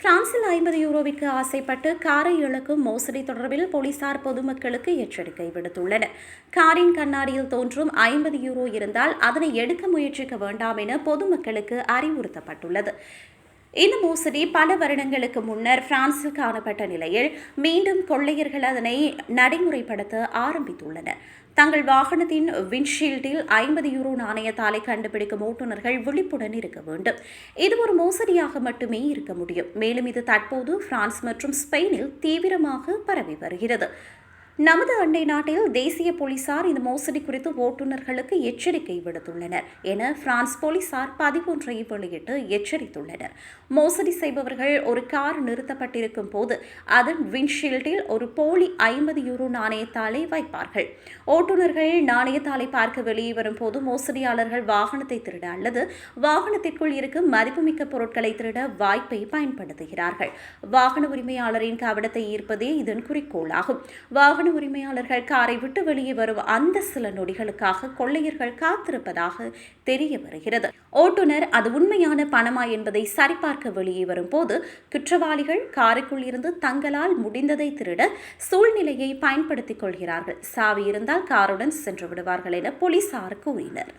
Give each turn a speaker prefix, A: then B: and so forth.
A: பிரான்சில் ஐம்பது யூரோவிற்கு ஆசைப்பட்டு காரை இழக்கும் மோசடி தொடர்பில் போலீசார் பொதுமக்களுக்கு எச்சரிக்கை விடுத்துள்ளனர். காரின் கண்ணாடியில் தோன்றும் ஐம்பது யூரோ இருந்தால் அதனை எடுக்க முயற்சிக்க வேண்டாம் என பொதுமக்களுக்கு அறிவுறுத்தப்பட்டுள்ளது. இந்த மோசடி பல வருடங்களுக்கு முன்னர் பிரான்சில் காணப்பட்ட நிலையில் மீண்டும் கொள்ளையர்கள் அதனை நடைமுறைப்படுத்த ஆரம்பித்துள்ளனர் தங்கள் வாகனத்தின் விண்ட்ஷீல்டில் ஐம்பது யூரோ நாணயத்தாலை கண்டுபிடிக்கும் ஓட்டுநர்கள் விழிப்புடன் இருக்க வேண்டும். இது ஒரு மோசடியாக மட்டுமே இருக்க முடியும். மேலும் இது தற்போது பிரான்ஸ் மற்றும் ஸ்பெயினில் தீவிரமாக பரவி வருகிறது. நமது அண்டை நாட்டில் தேசிய போலீசார் இந்த மோசடி குறித்து ஓட்டுநர்களுக்கு எச்சரிக்கை விடுத்துள்ளனர் என பிரான்ஸ் போலீசார் பதிவொன்றை வெளியிட்டு எச்சரித்துள்ளனர். மோசடி செய்பவர்கள் ஒரு கார் நிறுத்தப்பட்டிருக்கும் போது அதன் விண்ட்ஷீல்டில் ஒரு போலி ஐம்பது யூரோ நாணயத்தாலே வைப்பார்கள். ஓட்டுநர்கள் நாணயத்தாலை பார்க்க வெளியே வரும்போது மோசடியாளர்கள் வாகனத்தை திருட அல்லது வாகனத்திற்குள் இருக்கும் மதிப்புமிக்க பொருட்களை திருட வாய்ப்பை பயன்படுத்துகிறார்கள். வாகன உரிமையாளரின் கவனத்தை ஈர்ப்பதே இதன் குறிக்கோளாகும். வாகன வாகன உரிமையாளர்கள் காரை விட்டு வெளியே வரும் அந்த சில நொடிகளுக்காக கொள்ளையர்கள் காத்திருப்பதாக தெரிய வருகிறது. ஓட்டுநர் அது உண்மையான பணமா என்பதை சரிபார்க்க வெளியே வரும்போது குற்றவாளிகள் காருக்குள் இருந்து தங்களால் முடிந்ததை திருட சூழ்நிலையை பயன்படுத்திக் கொள்கிறார்கள். சாவி இருந்தால் காருடன் சென்று விடுவார்கள் என போலீசார் கூறினர்.